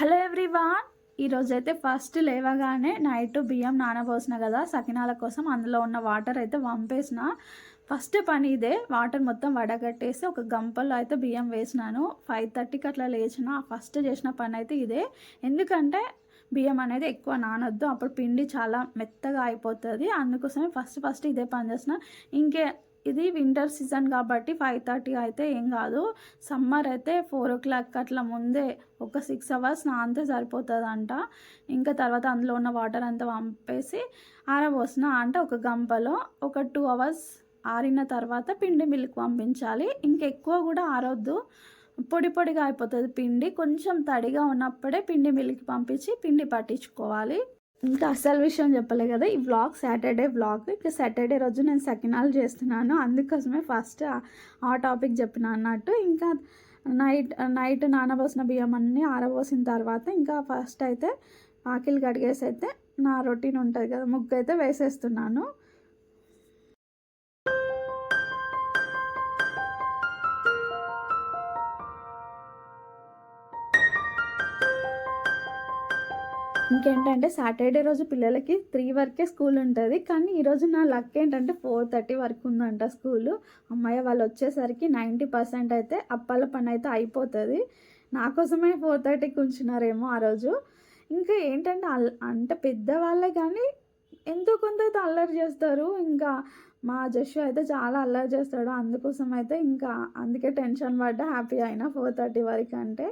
Hello everyone ఈరోజు అయితే first లేవగానే నైట్ బియ్యం నానబోసిన కదా సకినాల కోసం అందులో ఉన్న వాటర్ అయితే వంపేసిన. ఫస్ట్ పని ఇదే వాటర్ మొత్తం వడగట్టేసి ఒక గంపల్లో అయితే బియ్యం వేసినాను. ఫైవ్ థర్టీకి అట్లా లేచిన ఫస్ట్ చేసిన పని అయితే ఇదే. ఎందుకంటే బియ్యం అనేది ఎక్కువ నానొద్దు అప్పుడు పిండి చాలా మెత్తగా అయిపోతుంది. అందుకోసమే ఫస్ట్ ఫస్ట్ ఇదే పని చేసిన. ఇంకే ఇది వింటర్ సీజన్ కాబట్టి ఫైవ్ థర్టీ అయితే ఏం కాదు. సమ్మర్ అయితే ఫోర్ ఓ క్లాక్ అట్లా ముందే ఒక సిక్స్ అవర్స్ నా అంతే సరిపోతుందంట. ఇంకా తర్వాత అందులో ఉన్న వాటర్ అంతా పంపేసి ఆరబోసిన అంటే ఒక గంపలో ఒక టూ అవర్స్ ఆరిన తర్వాత పిండి మిల్క్ పంపించాలి. ఇంకెక్కువ కూడా ఆరొద్దు. పొడి పొడిగా అయిపోతుంది పిండి. కొంచెం తడిగా ఉన్నప్పుడే పిండి మిల్క్ పంపించి పిండి పట్టించుకోవాలి. ఇంకా అసలు విషయం చెప్పలే కదా. ఈ వ్లాగ్ సాటర్డే వ్లాగ్ ఇంకా సాటర్డే రోజు నేను సకినాలు చేస్తున్నాను. అందుకోసమే ఫస్ట్ ఆ టాపిక్ చెప్పిన అన్నట్టు. ఇంకా నైట్ నైట్ నానబోసిన బియ్యం అన్నీ ఆరబోసిన తర్వాత ఇంకా ఫస్ట్ అయితే ఆకిలి కడిగేసి అయితే నా రొటీన్ ఉంటుంది కదా. ముగ్గు అయితే వేసేస్తున్నాను. ఇంకేంటంటే సాటర్డే రోజు పిల్లలకి త్రీ వరకే స్కూల్ ఉంటుంది. కానీ ఈరోజు నా లక్ ఏంటంటే ఫోర్ థర్టీ వరకు ఉందంట స్కూలు. అమ్మాయి వాళ్ళు వచ్చేసరికి నైంటీ పర్సెంట్ అయితే అప్పాల పని అయితే అయిపోతుంది. నా కోసమే ఫోర్ థర్టీకి ఉంచినారేమో ఆ రోజు. ఇంకా ఏంటంటే అల్ అంటే పెద్దవాళ్ళే కానీ ఎంతో కొంత అయితే అల్లరి చేస్తారు. ఇంకా మా జషు అయితే చాలా అల్లరి చేస్తాడు. అందుకోసం అయితే ఇంకా అందుకే టెన్షన్ పడ్డా హ్యాపీ అయినా ఫోర్ థర్టీ వరకు అంటే.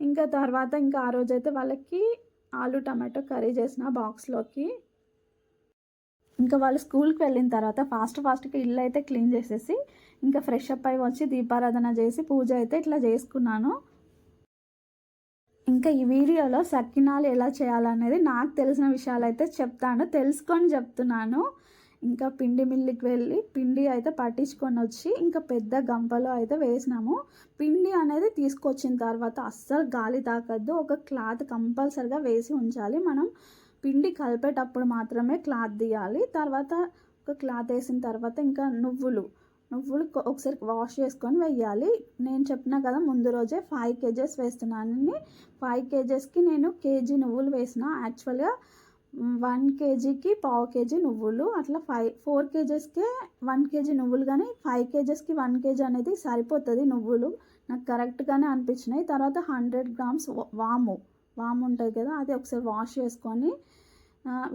ఇంకా తర్వాత ఇంకా ఆ రోజు అయితే వాళ్ళకి ఆలు టమాటో కర్రీ చేసిన బాక్స్లోకి. ఇంకా వాళ్ళు స్కూల్కి వెళ్ళిన తర్వాత ఫాస్ట్ ఫాస్ట్గా ఇల్లు అయితే క్లీన్ చేసేసి ఇంకా ఫ్రెష్ అప్ అయి వచ్చి దీపారాధన చేసి పూజ అయితే ఇట్లా చేసుకున్నాను. ఇంకా ఈ వీడియోలో సక్కినాలు ఎలా చేయాలనేది నాకు తెలిసిన విషయాలు అయితే చెప్తాను తెలుసుకొని చెప్తున్నాను. ఇంకా పిండి మిల్లికి వెళ్ళి పిండి అయితే పట్టించుకొని వచ్చి ఇంకా పెద్ద గంపలో అయితే వేసినాము. పిండి అనేది తీసుకొచ్చిన తర్వాత అస్సలు గాలి తాకద్దు. ఒక క్లాత్ కంపల్సరిగా వేసి ఉంచాలి. మనం పిండి కలిపేటప్పుడు మాత్రమే క్లాత్ తీయాలి. తర్వాత ఒక క్లాత్ వేసిన తర్వాత ఇంకా నువ్వులు నువ్వులు ఒకసారి వాష్ చేసుకొని వేయాలి నేను చెప్పిన కదా ముందు రోజే ఫైవ్ కేజెస్ వేస్తున్నానని ఫైవ్ కేజెస్కి నేను కేజీ నువ్వులు వేసిన. యాక్చువల్గా వన్ కేజీకి పావు కేజీ నువ్వులు అట్లా ఫైవ్ ఫోర్ కేజెస్కే వన్ కేజీ నువ్వులు కానీ ఫైవ్ కేజెస్కి వన్ కేజీ అనేది సరిపోతుంది నువ్వులు. నాకు కరెక్ట్గానే అనిపించినాయి. తర్వాత హండ్రెడ్ గ్రామ్స్ వాము. వాము ఉంటుంది కదా అది ఒకసారి వాష్ చేసుకొని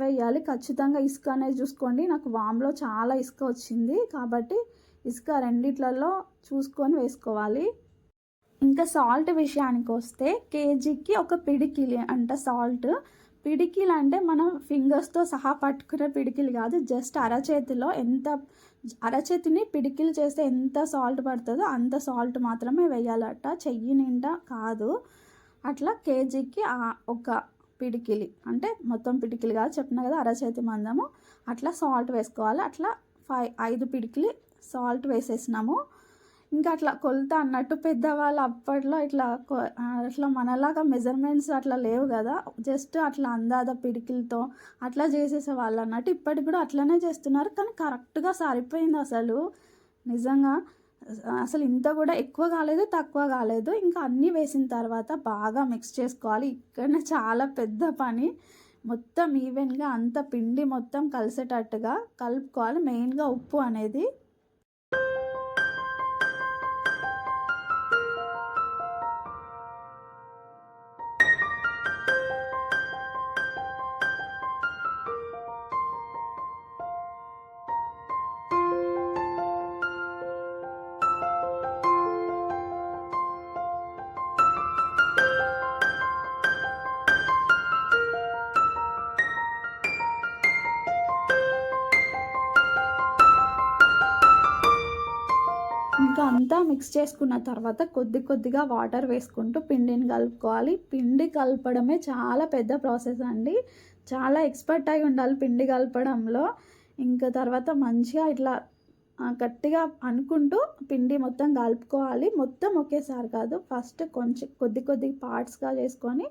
వేయాలి. ఖచ్చితంగా ఇసుక అనేది చూసుకోండి. నాకు వామ్లో చాలా ఇసుక వచ్చింది. కాబట్టి ఇసుక రెండిట్లలో చూసుకొని వేసుకోవాలి. ఇంకా సాల్ట్ విషయానికి వస్తే కేజీకి ఒక పిడికిలి అంట సాల్ట్. పిడికిలు అంటే మనం ఫింగర్స్తో సహా పట్టుకునే పిడికిలు కాదు జస్ట్ అరచేతిలో ఎంత అరచేతిని పిడికిలు చేస్తే ఎంత సాల్ట్ పడుతుందో అంత సాల్ట్ మాత్రమే వేయాలట. చెయ్యి నిండా కాదు. అట్లా కేజీకి ఒక పిడికిలి అంటే మొత్తం పిడికిలు కాదు చెప్పిన కదా అరచేతి మందము అట్లా సాల్ట్ వేసుకోవాలి. అట్లా ఫైవ్ ఐదు పిడికిలి సాల్ట్ వేసేసినాము. ఇంకా అట్లా కొలత అన్నట్టు పెద్దవాళ్ళు అప్పట్లో ఇట్లా అట్లా మనలాగా మెజర్మెంట్స్ అట్లా లేవు కదా. జస్ట్ అట్లా అందాద పిడికిలతో అట్లా చేసేసే వాళ్ళు అన్నట్టు ఇప్పటికి కూడా అట్లనే చేస్తున్నారు. కానీ కరెక్ట్గా సరిపోయింది అసలు. నిజంగా అసలు ఇంత కూడా ఎక్కువ కాలేదు తక్కువ కాలేదు. ఇంకా అన్నీ వేసిన తర్వాత బాగా మిక్స్ చేసుకోవాలి. ఇక్కడ చాలా పెద్ద పని. మొత్తం ఈవెన్గా అంత పిండి మొత్తం కలిసేటట్టుగా కలుపుకోవాలి. మెయిన్గా ఉప్పు అనేది. మిక్స్ చేసుకున్న తర్వాత కొద్ది కొద్దిగా వాటర్ వేసుకుంటూ పిండిని కలుపుకోవాలి. పిండి కలపడమే చాలా పెద్ద ప్రాసెస్ అండి. చాలా ఎక్స్పర్ట్ అయి ఉండాలి పిండి కలపడంలో. ఇంకా తర్వాత మంచిగా ఇట్లా గట్టిగా అనుకుంటూ పిండి మొత్తం కలుపుకోవాలి. మొత్తం ఒకేసారి కాదు ఫస్ట్ కొంచెం కొద్ది కొద్ది పార్ట్స్గా చేసుకొని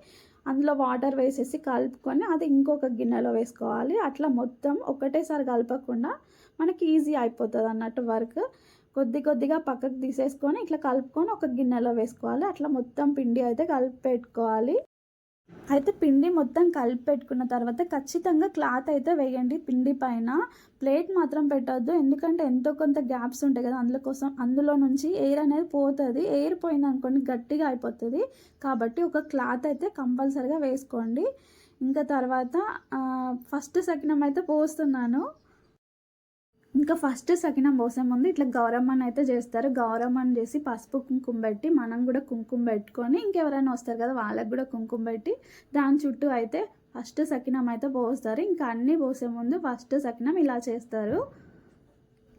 అందులో వాటర్ వేసేసి కలుపుకొని అది ఇంకొక గిన్నెలో వేసుకోవాలి. అట్లా మొత్తం ఒకటేసారి కలపకుండా మనకి ఈజీ అయిపోతుంది అన్నట్టు వర్క్. కొద్ది కొద్దిగా పక్కకు తీసేసుకొని ఇట్లా కలుపుకొని ఒక గిన్నెలో వేసుకోవాలి. అట్లా మొత్తం పిండి అయితే కలిపి పెట్టుకోవాలి అయితే పిండి మొత్తం కలిపి పెట్టుకున్న తర్వాత ఖచ్చితంగా క్లాత్ అయితే వేయండి పిండి పైన. ప్లేట్ మాత్రం పెట్టద్దు. ఎందుకంటే ఎంతో కొంత గ్యాప్స్ ఉంటాయి కదా అందులో కోసం అందులో నుంచి ఎయిర్ అనేది పోతుంది. ఎయిర్ పోయింది అనుకోండి గట్టిగా అయిపోతుంది. కాబట్టి ఒక క్లాత్ అయితే కంపల్సరిగా వేసుకోండి. ఇంకా తర్వాత ఫస్ట్ సకినం అయితే పోస్తున్నాను. ఇంకా ఫస్ట్ సకినం పోసే ఉంది ఇట్లా గౌరమ్మని అయితే చేస్తారు. గౌరమ్మని చేసి పసుపు కుంకుమ పెట్టి మనం కూడా కుంకుమ పెట్టుకొని ఇంకెవరైనా వస్తారు కదా వాళ్ళకి కూడా కుంకుమ పెట్టి దాని చుట్టూ అయితే ఫస్ట్ సకినం అయితే పోస్తారు. ఇంకా అన్నీ పోసే ముందు ఫస్ట్ సకినం ఇలా చేస్తారు.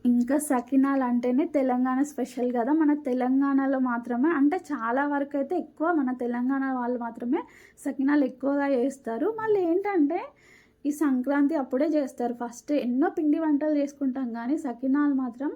ఇంకా సకినాలు అంటేనే తెలంగాణ స్పెషల్ కదా. మన తెలంగాణలో మాత్రమే అంటే చాలా వరకు అయితే ఎక్కువ మన తెలంగాణ వాళ్ళు మాత్రమే సకినాలు ఎక్కువగా చేస్తారు. మళ్ళీ ఏంటంటే ఈ సంక్రాంతి అప్పుడే చేస్తారు. ఫస్ట్ ఎన్నో పిండి వంటలు చేసుకుంటాం కానీ సకినాలు మాత్రం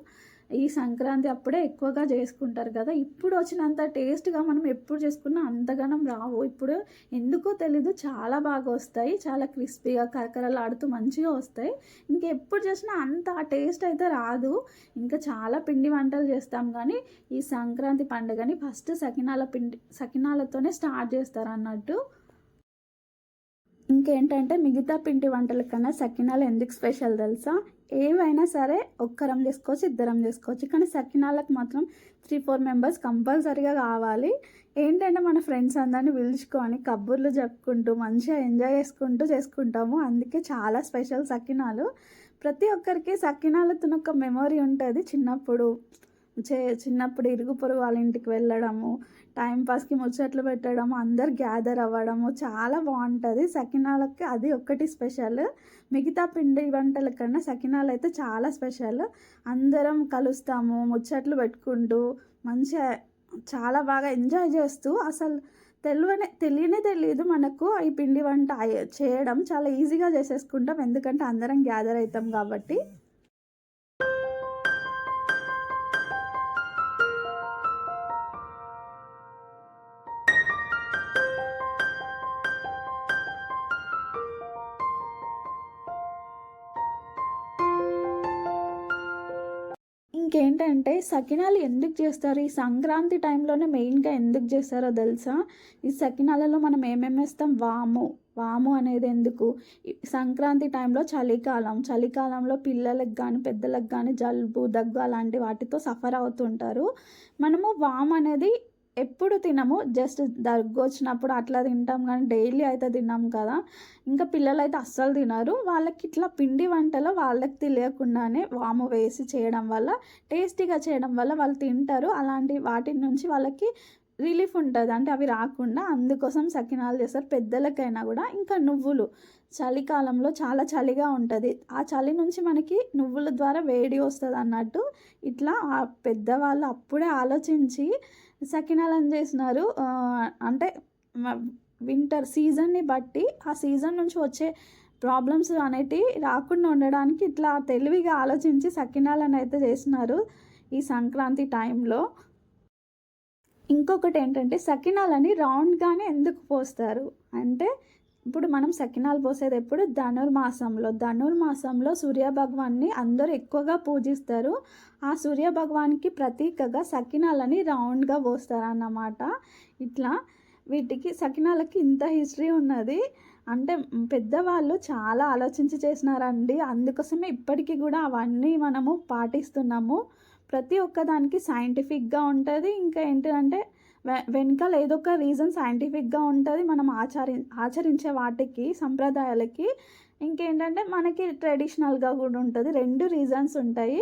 ఈ సంక్రాంతి అప్పుడే ఎక్కువగా చేసుకుంటారు కదా. ఇప్పుడు వచ్చినంత టేస్ట్గా మనం ఎప్పుడు చేసుకున్నా అంతగానం రావు. ఇప్పుడు ఎందుకో తెలీదు చాలా బాగా వస్తాయి. చాలా క్రిస్పీగా కరకరలాడుతూ మంచిగా వస్తాయి. ఇంకెప్పుడు చేసినా అంత టేస్ట్ అయితే రాదు. ఇంకా చాలా పిండి వంటలు చేస్తాం కానీ ఈ సంక్రాంతి పండుగని ఫస్ట్ సకినాల పిండి సకినాలతోనే స్టార్ట్ చేస్తారు అన్నట్టు. ఇంకేంటంటే మిగతా పిండి వంటల కన్నా సకినాలు ఎందుకు స్పెషల్ తెలుసా? ఏవైనా సరే ఒక్కరం చేసుకోవచ్చు ఇద్దరం చేసుకోవచ్చు. కానీ సకినాలకు మాత్రం త్రీ ఫోర్ మెంబర్స్ కంపల్సరీగా కావాలి. ఏంటంటే మన ఫ్రెండ్స్ అందరిని పిలుచుకొని కబుర్లు చెప్పుకుంటూ మంచిగా ఎంజాయ్ చేసుకుంటూ చేసుకుంటాము. అందుకే చాలా స్పెషల్ సకినాలు. ప్రతి ఒక్కరికి సకినాలతో ఒక మెమొరీ ఉంటుంది. చిన్నప్పుడు చే చిన్నప్పుడు ఇరుగు పొరుగు వాళ్ళ ఇంటికి వెళ్ళడము టైంపాస్కి ముచ్చట్లు పెట్టడం అందరు గ్యాదర్ అవ్వడము చాలా బాగుంటుంది సకినాలకి అది ఒక్కటి స్పెషల్. మిగతా పిండి వంటల కన్నా సకినాలు అయితే చాలా స్పెషల్. అందరం కలుస్తాము ముచ్చట్లు పెట్టుకుంటూ మంచిగా చాలా బాగా ఎంజాయ్ చేస్తూ అసలు తెలియనే తెలియనే తెలియదు మనకు ఈ పిండి వంట చేయడం. చాలా ఈజీగా చేసేసుకుంటాం. ఎందుకంటే అందరం గ్యాదర్ అవుతాం కాబట్టి. ఇంకేంటంటే సకినాలు ఎందుకు చేస్తారు? ఈ సంక్రాంతి టైంలోనే మెయిన్గా ఎందుకు చేస్తారో తెలుసా? ఈ సకినాలలో మనం ఏమేమి వేస్తాం? వాము. వాము అనేది ఎందుకు? సంక్రాంతి టైంలో చలికాలం. చలికాలంలో పిల్లలకు కానీ పెద్దలకు కానీ జలుబు దగ్గు అలాంటి వాటితో సఫర్ అవుతుంటారు. మనము వాము అనేది ఎప్పుడు తినము జస్ట్ దగ్గు వచ్చినప్పుడు అట్లా తింటాం కానీ డైలీ అయితే తిన్నాం కదా. ఇంకా పిల్లలు అయితే అస్సలు తినరు. వాళ్ళకి ఇట్లా పిండి వంటలో వాళ్ళకి తెలియకుండానే వాము వేసి చేయడం వల్ల టేస్టీగా చేయడం వల్ల వాళ్ళు తింటారు. అలాంటి వాటి నుంచి వాళ్ళకి రిలీఫ్ ఉంటుంది. అంటే అవి రాకుండా అందుకోసం సకినాలు చేస్తారు. పెద్దలకైనా కూడా. ఇంకా నువ్వులు. చలికాలంలో చాలా చలిగా ఉంటుంది. ఆ చలి నుంచి మనకి నువ్వుల ద్వారా వేడి వస్తుంది అన్నట్టు ఇట్లా ఆ పెద్దవాళ్ళు అప్పుడే ఆలోచించి సకినాలను చేసినారు. అంటే వింటర్ సీజన్ని బట్టి ఆ సీజన్ నుంచి వచ్చే ప్రాబ్లమ్స్ అనేటివి రాకుండా ఉండడానికి ఇట్లా తెలివిగా ఆలోచించి సకినాలను అయితే చేసినారు ఈ సంక్రాంతి టైంలో ఇంకొకటి ఏంటంటే సకినాలని రౌండ్గానే ఎందుకు పోస్తారు? అంటే ఇప్పుడు మనం సకినాలు పోసేది ఎప్పుడు ధనుర్మాసంలో ధనుర్మాసంలో సూర్యభగవాన్ని అందరూ ఎక్కువగా పూజిస్తారు. ఆ సూర్యభగవానికి ప్రతీకగా సకినాలని రౌండ్గా పోస్తారు అన్నమాట ఇట్లా వీటికి సకినాలకి ఇంత హిస్టరీ ఉన్నది. అంటే పెద్దవాళ్ళు చాలా ఆలోచించి చేసినారండి. అందుకోసమే ఇప్పటికీ కూడా అవన్నీ మనము పాటిస్తున్నాము. ప్రతి ఒక్కదానికి సైంటిఫిక్గా ఉంటుంది. ఇంకా ఏంటంటే వెనకాల ఏదో ఒక రీజన్ సైంటిఫిక్గా ఉంటుంది మనం ఆచరి ఆచరించే వాటికి సంప్రదాయాలకి. ఇంకేంటంటే మనకి ట్రెడిషనల్గా కూడా ఉంటుంది. రెండు రీజన్స్ ఉంటాయి.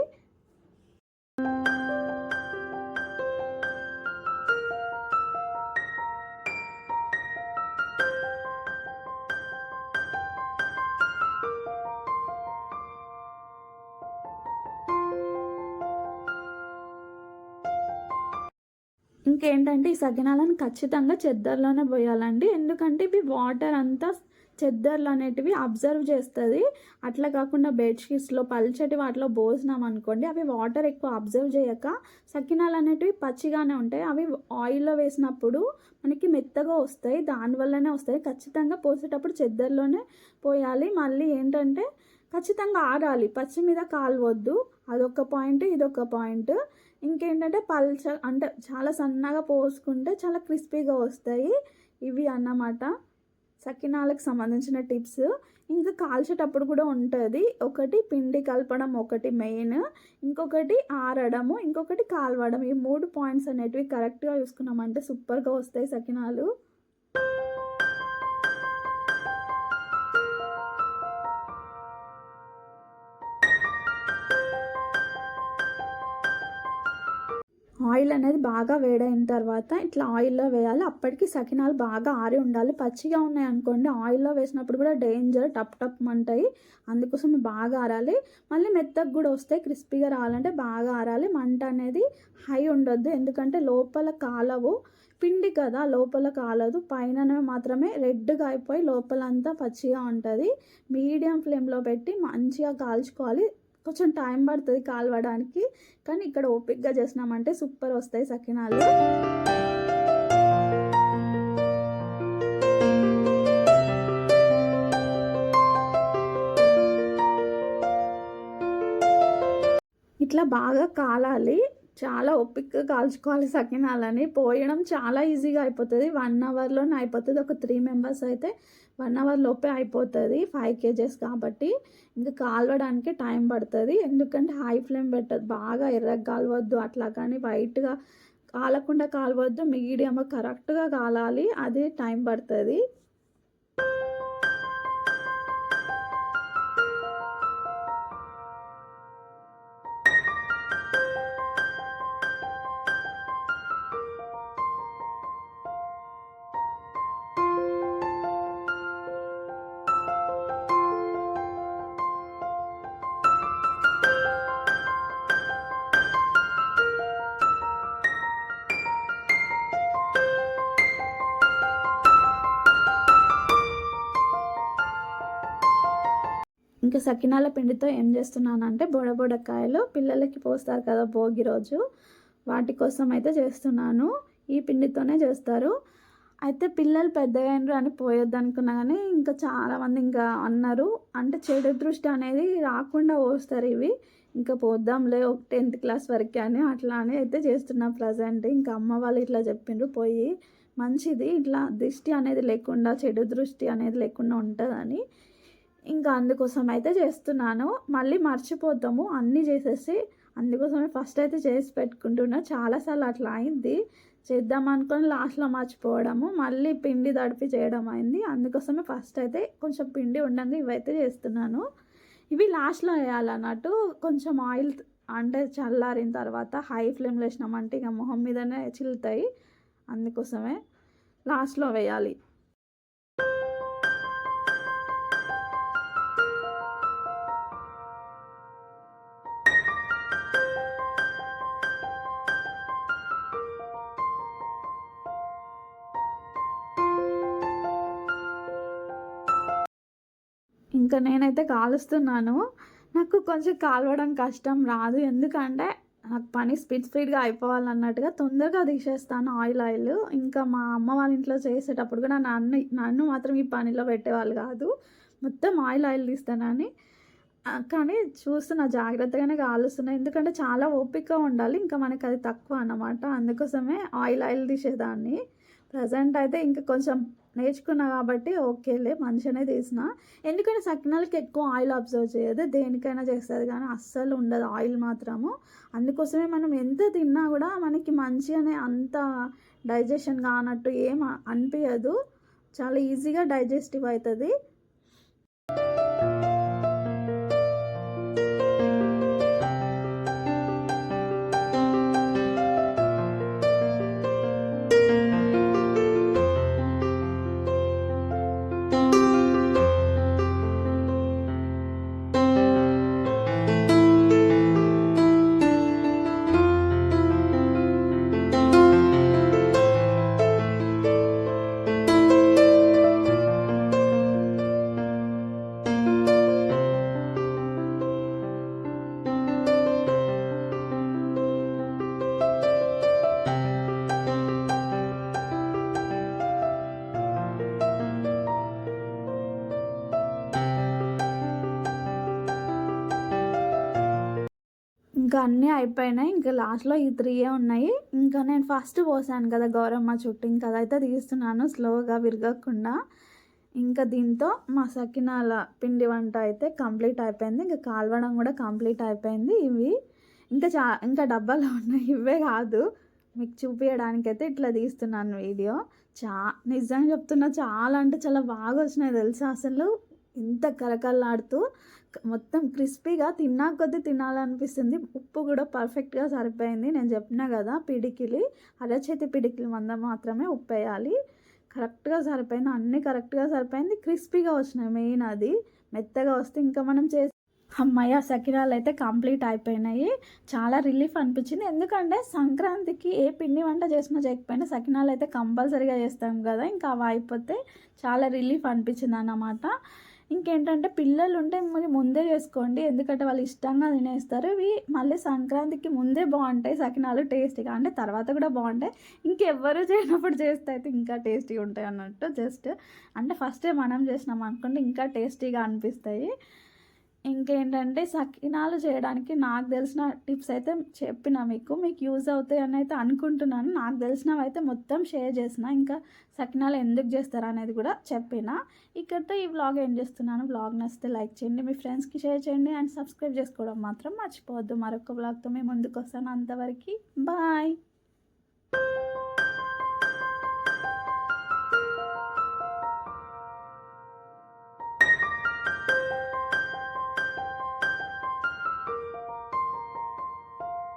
ఇంకేంటంటే ఈ సకినాలను ఖచ్చితంగా చెద్దర్లోనే పోయాలండి. ఎందుకంటే ఇవి వాటర్ అంతా చెద్దర్లు అనేటివి అబ్జర్వ్ చేస్తుంది. అట్లా కాకుండా బెడ్షీట్స్లో పల్చటి వాటిలో పోసినాం అనుకోండి అవి వాటర్ ఎక్కువ అబ్జర్వ్ చేయక సకినాలు అనేటివి పచ్చిగానే ఉంటాయి. అవి ఆయిల్లో వేసినప్పుడు మనకి మెత్తగా వస్తాయి దానివల్లనే వస్తాయి. ఖచ్చితంగా పోసేటప్పుడు చెద్దర్లోనే పోయాలి. మళ్ళీ ఏంటంటే ఖచ్చితంగా ఆడాలి. పచ్చి మీద కాలవద్దు అదొక పాయింట్ ఇదొక పాయింట్ ఇంకేంటంటే పల్చ అంటే చాలా సన్నగా పోసుకుంటే చాలా క్రిస్పీగా వస్తాయి. ఇవి అన్నమాట. సకినాలకు సంబంధించిన టిప్స్. ఇంకా కాల్చేటప్పుడు కూడా ఉంటుంది. ఒకటి పిండి కలపడం ఒకటి మెయిన్ ఇంకొకటి ఆరడము ఇంకొకటి కాల్వడం. ఈ మూడు పాయింట్స్ అనేటివి కరెక్ట్గా చూసుకున్నామంటే సూపర్గా వస్తాయి సకినాలు. ఆయిల్ అనేది బాగా వేడైన తర్వాత ఇట్లా ఆయిల్లో వేయాలి. అప్పటికి సకినాలు బాగా ఆరి ఉండాలి. పచ్చిగా ఉన్నాయి అనుకోండి ఆయిల్లో వేసినప్పుడు కూడా డేంజర్ టప్ టప్ మంటాయి అందుకోసం బాగా ఆరాలి. మళ్ళీ మెత్తగా కూడా వస్తాయి క్రిస్పీగా రావాలంటే బాగా ఆరాలి. మంట అనేది హై ఉండొద్దు. ఎందుకంటే లోపల కాలవు. పిండి కదా లోపల కాలదు. పైన మాత్రమే రెడ్గా అయిపోయి లోపలంతా పచ్చిగా ఉంటుంది. మీడియం ఫ్లేమ్లో పెట్టి మంచిగా కాల్చుకోవాలి. కొంచెం టైం పడుతుంది కాలవడానికి కానీ ఇక్కడ ఓపిక్గా చేసినామంటే సూపర్ వస్తాయి సకినాలు. ఇట్లా బాగా కాలాలి. చాలా ఓపిక్గా కాల్చుకోవాలి సకినాలని పోయడం చాలా ఈజీగా అయిపోతుంది. వన్ అవర్లోనే అయిపోతుంది. ఒక త్రీ మెంబర్స్ అయితే వన్ అవర్ లోపే అయిపోతుంది ఫైవ్ కేజెస్ కాబట్టి. ఇంకా కాలవడానికి టైం పడుతుంది. ఎందుకంటే హై ఫ్లేమ్ పెట్టదు. బాగా ఎర్రగా కాలవద్దు. అట్లా కానీ వైట్గా కాలకుండా కాలవద్దు. మీడియం కరెక్ట్గా కాలాలి. అది టైం పడుతుంది. ఇంకా సకినాల పిండితో ఏం చేస్తున్నానంటే బొడబొడకాయలు పిల్లలకి పోస్తారు కదా భోగి రోజు. వాటి కోసం అయితే చేస్తున్నాను. ఈ పిండితోనే చేస్తారు. అయితే పిల్లలు పెద్దగా అని పోయొద్దు అనుకున్నా కానీ ఇంకా చాలామంది ఇంకా అన్నారు. అంటే చెడు దృష్టి అనేది రాకుండా పోస్తారు ఇవి. ఇంకా పోద్దాంలే ఒక టెన్త్ క్లాస్ వరకే అని అట్లా అని అయితే చేస్తున్నా ప్రజెంట్. ఇంకా అమ్మ వాళ్ళు ఇట్లా చెప్పిండ్రు పోయి మంచిది. ఇట్లా దృష్టి అనేది లేకుండా చెడు దృష్టి అనేది లేకుండా ఉంటుందని ఇంకా అందుకోసం అయితే చేస్తున్నాను. మళ్ళీ మర్చిపోతాము అన్నీ చేసేసి అందుకోసమే ఫస్ట్ అయితే చేసి పెట్టుకుంటున్నా. చాలాసార్లు అట్లా అయింది. చేద్దాం అనుకొని లాస్ట్లో మర్చిపోవడము. మళ్ళీ పిండి తడిపి చేయడం అయింది. అందుకోసమే ఫస్ట్ అయితే కొంచెం పిండి ఉండగా ఇవైతే చేస్తున్నాను. ఇవి లాస్ట్లో వేయాలన్నట్టు కొంచెం ఆయిల్ అంటే చల్లారిన తర్వాత హై ఫ్లేమ్లో వేసినామంటే ఇక మొహం మీదనే చిల్లుతాయి. అందుకోసమే లాస్ట్లో వేయాలి. ఇంకా నేనైతే కాలుస్తున్నాను. నాకు కొంచెం కాలవడం కష్టం రాదు. ఎందుకంటే నాకు పని స్పీడ్ స్పీడ్గా అయిపోవాలన్నట్టుగా తొందరగా తీసేస్తాను ఆయిల్ ఆయిల్. ఇంకా మా అమ్మ వాళ్ళ ఇంట్లో చేసేటప్పుడు కూడా నన్ను నన్ను మాత్రం ఈ పనిలో పెట్టేవాళ్ళు కాదు. మొత్తం ఆయిల్ ఆయిల్ తీస్తానని. కానీ చూస్తున్నా జాగ్రత్తగానే కాలుస్తున్నా. ఎందుకంటే చాలా ఓపికగా ఉండాలి. ఇంకా మనకి అది తక్కువ అన్నమాట. అందుకోసమే ఆయిల్ ఆయిల్ తీసేదాన్ని. ప్రజెంట్ అయితే ఇంకా కొంచెం నేర్చుకున్నా కాబట్టి ఓకేలే మంచిగానే తీసిన. ఎందుకంటే సకినాలకి ఎక్కువ ఆయిల్ అబ్జర్వ్ చేయదు దేనికైనా చేస్తుంది. కానీ అస్సలు ఉండదు ఆయిల్ మాత్రము. అందుకోసమే మనం ఎంత తిన్నా కూడా మనకి మంచిగానే అంత డైజెషన్ కానట్టు ఏం అనిపించదు చాలా ఈజీగా డైజెస్టివ్ అవుతుంది. అన్నీ అయిపోయినాయి. ఇంకా లాస్ట్లో ఈ త్రీయే ఉన్నాయి. ఇంకా నేను ఫస్ట్ పోసాను కదా గౌరమ్మ చుట్టూ. ఇంకా అదైతే తీస్తున్నాను స్లోగా విరగకుండా. ఇంకా దీంతో మా సకినాల పిండి వంట అయితే కంప్లీట్ అయిపోయింది. ఇంకా కాల్వడం కూడా కంప్లీట్ అయిపోయింది ఇవి. ఇంకా చా ఇంకా డబ్బాలో ఉన్నాయి ఇవే కాదు. మీకు చూపించడానికి అయితే ఇట్లా తీస్తున్నాను వీడియో. చా నిజంగా చెప్తున్నా చాలా అంటే చాలా బాగా వచ్చినాయి తెలుసా అసలు. ఇంత కలకల్లాడుతూ మొత్తం క్రిస్పీగా తిన్నా కొద్దీ తినాలనిపిస్తుంది. ఉప్పు కూడా పర్ఫెక్ట్గా సరిపోయింది. నేను చెప్పినా కదా పిడికిలి అరచేతి పిడికిలి మంద మాత్రమే ఉప్పు వేయాలి కరెక్ట్గా సరిపోయింది. అన్నీ కరెక్ట్గా సరిపోయింది. క్రిస్పీగా వచ్చినాయి మెయిన్ అది. మెత్తగా వస్తే ఇంకా మనం చేసి అమ్మయ్య సకినాలు అయితే కంప్లీట్ అయిపోయినాయి. చాలా రిలీఫ్ అనిపించింది. ఎందుకంటే సంక్రాంతికి ఏ పిండి వంట చేసినా చేయకపోయినా సకినాలు అయితే కంపల్సరీగా చేస్తాం కదా. ఇంకా అవి అయిపోతే చాలా రిలీఫ్ అనిపించింది అన్నమాట ఇంకేంటంటే పిల్లలు ఉంటే మరి ముందే చేసుకోండి. ఎందుకంటే వాళ్ళు ఇష్టంగా తినేస్తారు. ఇవి మళ్ళీ సంక్రాంతికి ముందే బాగుంటాయి. సకినాలు టేస్టీగా అంటే తర్వాత కూడా బాగుంటాయి. ఇంకెవ్వరు చేయనప్పుడు చేస్తే అయితే ఇంకా టేస్టీగా ఉంటాయి అన్నట్టు జస్ట్ అంటే ఫస్టే మనం చేసినాం అనుకోండి ఇంకా టేస్టీగా అనిపిస్తాయి. ఇంకేంటంటే సకినాలు చేయడానికి నాకు తెలిసిన టిప్స్ అయితే చెప్పిన మీకు. మీకు యూజ్ అవుతాయని అయితే అనుకుంటున్నాను. నాకు తెలిసినవి అయితే మొత్తం షేర్ చేసిన. ఇంకా సకినాలు ఎందుకు చేస్తారు అనేది కూడా చెప్పిన. ఇక్కడితో ఈ వ్లాగ్ ఏం చేస్తున్నాను. వ్లాగ్ నచ్చితే లైక్ చేయండి. మీ ఫ్రెండ్స్కి షేర్ చేయండి. అండ్ సబ్స్క్రైబ్ చేసుకోవడం మాత్రం మర్చిపోవద్దు. మరొక వ్లాగ్తో మేము ముందుకు వస్తాను. అంతవరకు బాయ్